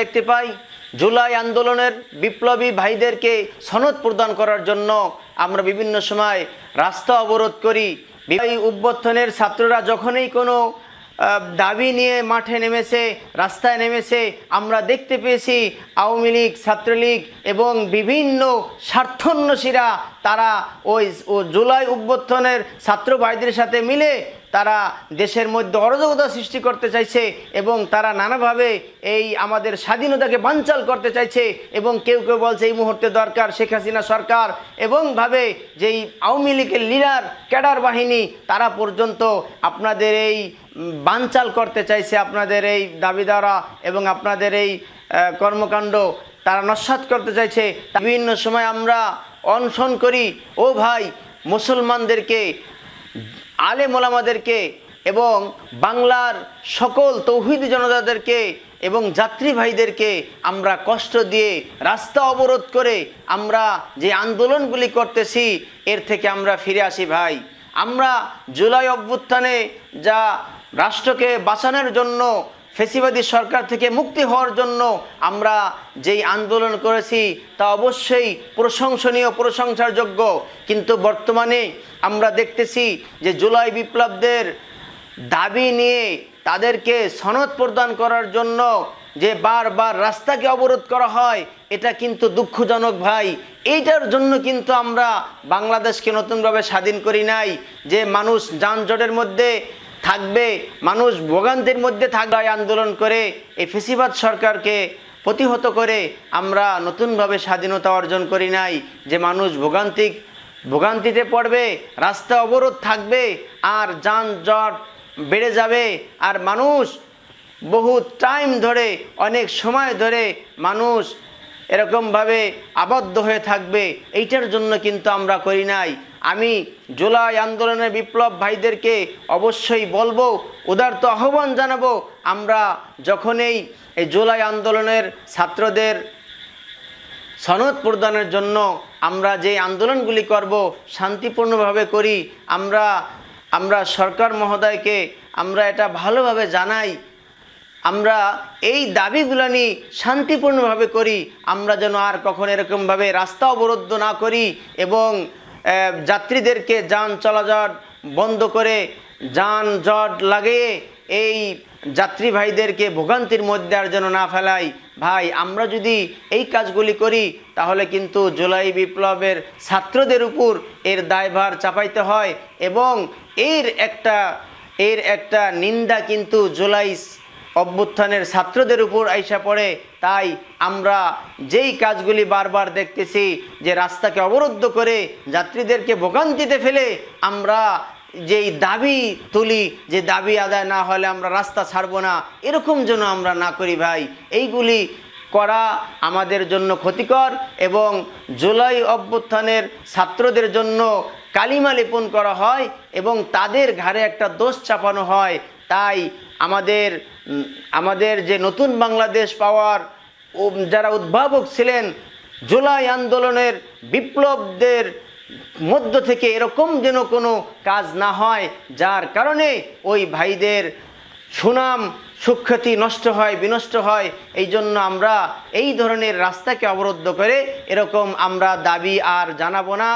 দেখতে পাই, জুলাই আন্দোলনের বিপ্লবী ভাইদেরকে সনদ প্রদান করার জন্য আমরা বিভিন্ন সময় রাস্তা অবরোধ করি। এই উদ্বোধনের ছাত্ররা যখনই কোনো দাবি নিয়ে মাঠে নেমেছে, রাস্তায় নেমেছে, আমরা দেখতে পেয়েছি আওয়ামী লীগ, ছাত্রলীগ এবং বিভিন্ন স্বার্থন্বেষীরা তারা ওই জুলাই উদ্বোধনের ছাত্র ভাইদের সাথে মিলে তারা দেশের মধ্যে অরাজকতা সৃষ্টি করতে চাইছে এবং তারা নানাভাবে এই আমাদের স্বাধীনতাকে বানচাল করতে চাইছে এবং কেউ কেউ বলছে এই মুহূর্তে দরকার শেখ হাসিনা সরকার এবং ভাবে যে এই আওয়ামী লীগের লিডার, ক্যাডার বাহিনী, তারা পর্যন্ত আপনাদের এই বানচাল করতে চাইছে, আপনাদের এই দাবি দ্বারা এবং আপনাদের এই কর্মকাণ্ড তারা নস্বাত করতে চাইছে। বিভিন্ন সময় আমরা অনশন করি, ও ভাই, মুসলমানদেরকে আলে মোলামাদেরকে এবং বাংলার সকল তৌহিদ জনতাদেরকে এবং যাত্রী ভাইদেরকে আমরা কষ্ট দিয়ে রাস্তা অবরোধ করে আমরা যে আন্দোলনগুলি করতেছি, এর থেকে আমরা ফিরে আসি ভাই। আমরা জুলাই অভ্যুত্থানে যা রাষ্ট্রকে বাঁচানোর জন্য ফেসিবাদী সরকার থেকে মুক্তি হওয়ার জন্য আমরা যেই আন্দোলন করেছি, তা অবশ্যই প্রশংসনীয় প্রশংসার যোগ্য কিন্তু বর্তমানে আমরা দেখতেছি যে জুলাই বিপ্লবদের দাবি নিয়ে তাদেরকে সনদ প্রদান করার জন্য যে বারবার রাস্তাকে অবরোধ করা হয়, এটা কিন্তু দুঃখজনক ভাই। এইটার জন্য কিন্তু আমরা বাংলাদেশকে নতুনভাবে স্বাধীন করি নাই যে মানুষ যানজটের মধ্যে থাকবে, মানুষ ভোগান্তির মধ্যে থাকবে আন্দোলন করে, এই ফেসিবাদ সরকারকে প্রতিহত করে আমরা নতুনভাবে স্বাধীনতা অর্জন করি নাই। যে মানুষ ভোগান্তিক, ভোগান্তিতে পড়বে, রাস্তা অবরোধ থাকবে, আর যানজট বেড়ে যাবে, আর মানুষ বহু টাইম ধরে, অনেক সময় ধরে মানুষ এরকমভাবে আবদ্ধ হয়ে থাকবে, এইটার জন্য কিন্তু আমরা করি নাই। আমি জুলাই আন্দোলনের বিপ্লব ভাইদেরকে অবশ্যই বলব, উদারত আহ্বান জানাব, আমরা যখনই এই জুলাই আন্দোলনের ছাত্রদের সনদ প্রদানের জন্য আমরা যে আন্দোলনগুলি করব, শান্তিপূর্ণভাবে করি, আমরা আমরা সরকার মহোদয়কে আমরা এটা ভালোভাবে জানাই আমরা এই দাবিগুলো নিয়ে শান্তিপূর্ণভাবে করি, আমরা যেন আর কখন এরকমভাবে রাস্তা অবরুদ্ধ না করি এবং যাত্রীদেরকে যান চলাচল বন্ধ করে যান জট লাগিয়ে এই যাত্রী ভাইদেরকে ভোগান্তির মধ্যে আর যেন না ফেলাই। ভাই, আমরা যদি এই কাজগুলি করি, তাহলে কিন্তু জুলাই বিপ্লবের ছাত্রদের উপর এর দায়ভার চাপাইতে হয় এবং এর একটা এর একটা নিন্দা কিন্তু জুলাই অভ্যুত্থানের ছাত্রদের উপর আইসা পড়ে, তাই আমরা যেই কাজগুলি বারবার দেখতেছি, যে রাস্তাকে অবরুদ্ধ করে যাত্রীদেরকে ভোগান্তিতে ফেলে আমরা যেই দাবি তুলি, যে দাবি আদায় না হলে আমরা রাস্তা ছাড়বো না, এরকম যেন আমরা না করি ভাই। এইগুলি করা আমাদের জন্য ক্ষতিকর এবং জুলাই অভ্যুত্থানের ছাত্রদের জন্য কালিমা লেপন করা হয় এবং তাদের ঘাড়ে একটা দোষ চাপানো হয়। তাই আমাদের আমাদের যে নতুন বাংলাদেশ পাওয়ার যারা উদ্ভাবক ছিলেন, জুলাই আন্দোলনের বিপ্লবদের মধ্য থেকে এরকম যেন কোনো কাজ না হয়, যার কারণে ওই ভাইদের সুনাম, সুখ্যাতি নষ্ট হয়, বিনষ্ট হয়, এই জন্য আমরা এই ধরনের রাস্তাকে অবরুদ্ধ করে এরকম আমরা দাবি আর জানাব না।